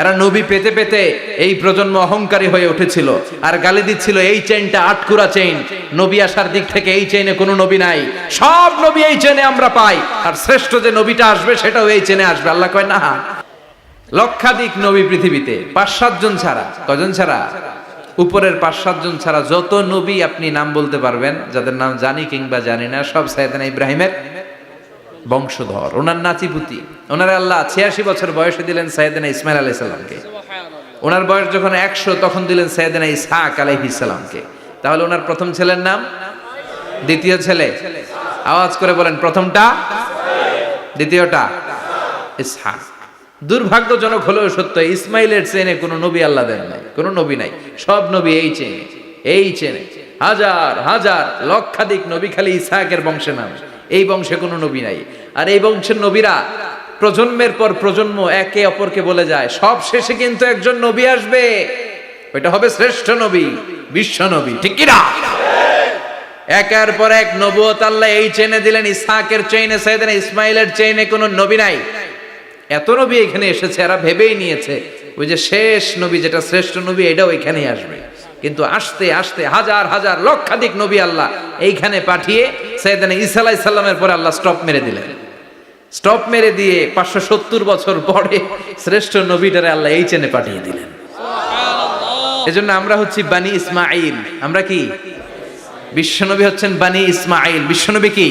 এরা নবী পেতে পেতে এই প্রজন্ম অহংকারী হয়ে উঠেছিল। আর গালি দিচ্ছিল, এই চেইনটা আটকুরা চেইন নবী আসার দিক থেকে এই চেইনে কোনো নবী নাই। সব নবী এই চেনে আমরা পাই। আর শ্রেষ্ঠ যে নবীটা আসবে, সেটাও এই চেনে আসবে। আল্লাহ কয়, না, লক্ষাধিক নবী পৃথিবীতে পাঁচ সাতজন ছাড়া। কজন ছাড়া? উপরের পাঁচ সাতজন ছাড়া যত নবী আপনি নাম বলতে পারবেন, যাদের নাম জানি কিংবা জানি না, সব সাইদানা ইব্রাহিমের বংশধর, ওনার নাতিপুতি। ওনার আল্লাহ ছিয়াশি বছর বয়সে দিলেন সাইদানা ইসমাইল আলাইহিস সালামকে। ওনার বয়স যখন একশো, তখন দিলেন সাইদানা ইসহাক আলাইহিস সালামকে। তাহলে ওনার প্রথম ছেলের নাম? দ্বিতীয় ছেলে? আওয়াজ করে বলেন, প্রথমটা? দ্বিতীয়টা? ইসহাক। দুর্ভাগ্যজনক হলেও সত্য, ইসমাইলের চেনে কোনো নবী আল্লাহ দেন নাই, কোনো নবী নাই। সব নবী এই চেনে এই চেনে। হাজার হাজার, লক্ষাধিক নবী খালি ইসহাকের বংশে নামে। এই বংশে কোনো নবী নাই। আর এই বংশের নবীরা প্রজন্মের পর প্রজন্ম একে অপরকে বলে যায়, সব শেষে কিন্তু একজন নবী আসবে। ওইটা হবে শ্রেষ্ঠ নবী, বিশ্ব নবী, ঠিক কিনা? একের পর এক নবুয়ত আল্লাহ এই চেনে দিলেন, ইসহাকের চেইনে সাইদানা ইসমাইলের চেইনে কোনো নবী নাই। এত নবী এখানে এসেছে, এরা ভেবেই নিয়েছে, ওই যে শেষ নবী যেটা শ্রেষ্ঠ নবী, এটাও এখানেই আসবে। কিন্তু আসতে আসতে হাজার হাজার লক্ষাধিক নবী আল্লাহ এইখানে পাঠিয়ে সৈয়দানা ঈসা আলাইহিস পরে আল্লাহ স্টপ মেরে দিলেন। স্টপ মেরে দিয়ে পাঁচশো সত্তর বছর পরে শ্রেষ্ঠ নবীটারে আল্লাহ এই চেনে পাঠিয়ে দিলেন। এজন্য আমরা হচ্ছি বানি ইসমাইল আমরা কি? বিশ্বনবী হচ্ছেন বানি ইসমাইল বিশ্বনবী কি?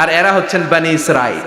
আর এরা হচ্ছেন Bani Israel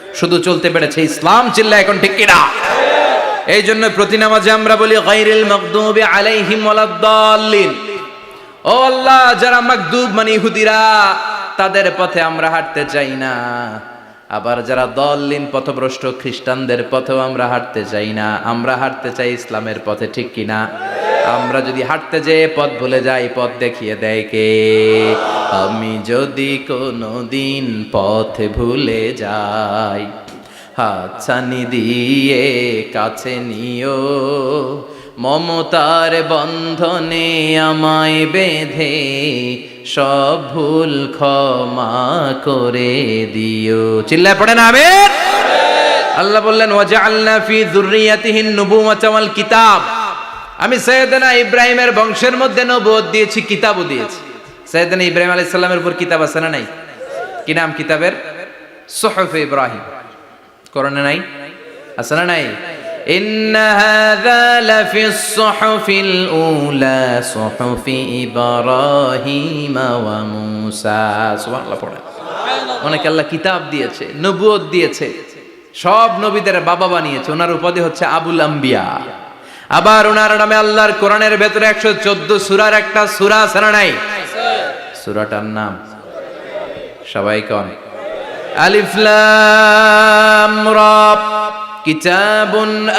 শুধু চলতে পেরেছে ইসলাম চিল্লা এখন ঠিক কিনা? এই জন্য প্রতি নামাজে আমরা বলি গাইরিল মাগদুবি আলাইহিম ওয়ালাদ্দাল্লিন ও আল্লাহ, যারা মাগদুব মানে ইহুদিরা, তাদের পথে আমরা হাঁটতে চাই না। আবার যারা দলিন পথভ্রষ্ট খ্রিস্টানদের পথেও আমরা হাঁটতে চাই না। আমরা হাঁটতে চাই ইসলামের পথে ঠিক কিনা? আমরা যদি হাঁটতে যেয়ে পথ ভুলে যাই, পথ দেখিয়ে দেয় কে? আমি যদি কোনো দিন পথ ভুলে যাই, হাতছানি দিয়ে কাছে নিও। মমতার বন্ধনে আমায় বেঁধে সব ভুল ক্ষমা করে দিও। চিল্লায় পড়ে না আমের আল্লাহ বললেন, ওয়াজআলনা ফি যুররিয়াতিহিন নুবুওয়াতা ওয়াল কিতাব। আমি সৈয়দনা ইব্রাহিমের বংশের মধ্যে নবুয়ত দিয়েছি, কিতাবও দিয়েছি। সৈয়দনা ইব্রাহিম আলাইহিস সালামের উপর কিতাব আছে না নাই কি নাম কিতাবের সুহফ ইব্রাহিম করণে নাই আছে না নাই إن هذا لفي الصحف الأولى صحف إبراهيم وموسى سبحان الله পড়ে অনেক আল্লাহ কিতাব দিয়েছে নবুয়ত দিয়েছে সব নবীদের বাবা বানিয়েছে ওনার উপাধি হচ্ছে আবুল আম্বিয়া আবার ওনার নামে আল্লাহর কোরআনের ভেতরে একশো চোদ্দ সুরার একটা সুরা আছে না নাই সুরাটার নাম সবাই কন আলিফ লাম রা كتاب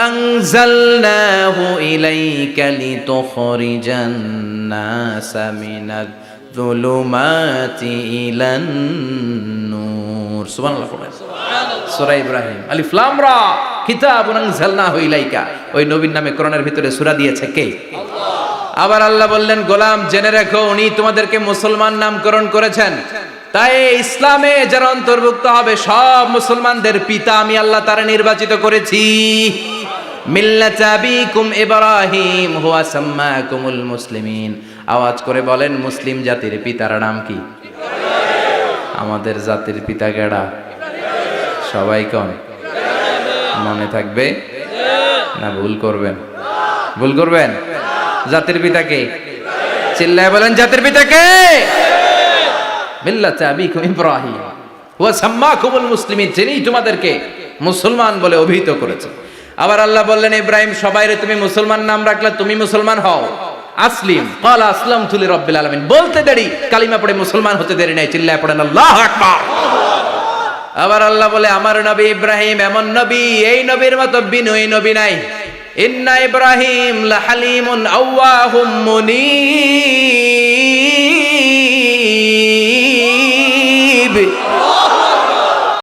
أنزلناه إليك لتخرج الناس من الظلمات إلى النور سبحان الله পড়েন সূরা ইব্রাহিম আলিফ লাম রা কিতাবুন আনজালনাহু ইলাইকা ওই নবীর নামে কোরআনের ভিতরে সূরা দিয়েছে কে আবার আল্লাহ বললেন, গোলাম, জেনে রেখো, উনি তোমাদেরকে মুসলমান নামকরণ করেছেন। তাই ইসলামে যারা অন্তর্ভুক্ত হবে, সব মুসলমানদের পিতা আমি আল্লাহ তারা নির্বাচিত করেছি। মিল্লাতাবিকুম ইব্রাহিম, হুয়া সাম্মাকুমুল মুসলিমিন। আওয়াজ করে বলেন, মুসলিম জাতির পিতার নাম কি? আমাদের জাতির পিতা গেড়া সবাই কন? মনে থাকবে? না, ভুল করবেন। ভুল করবেন? জাতির পিতাকে চিল্লায় বলেন, জাতির পিতাকে মিল্লাতে আবিকুম ইব্রাহিম ওয়া সাম্মাকুমুল মুসলিমিন, যিনি তোমাদেরকে মুসলমান বলে অভিহিত করেছে। আবার আল্লাহ বললেন, ইব্রাহিম সবাইরে তুমি মুসলমান নাম রাখলে তুমি মুসলমান হও। আসলিম, ক্বাল আসলাম তুলি রব্বিল বলতে দেরি, কালিমা পড়ে মুসলমান হতে দেরি নাই, চিল্লায় পড়েন, আল্লাহু আকবার। আবার আল্লাহ বলে, আমার নবী ইব্রাহিম এমন নবী, এই নবীর মতো বিনয়ী নবী নাই। ইন্না ইব্রাহিম লাহালিমুন আওয়াহুম মুনীব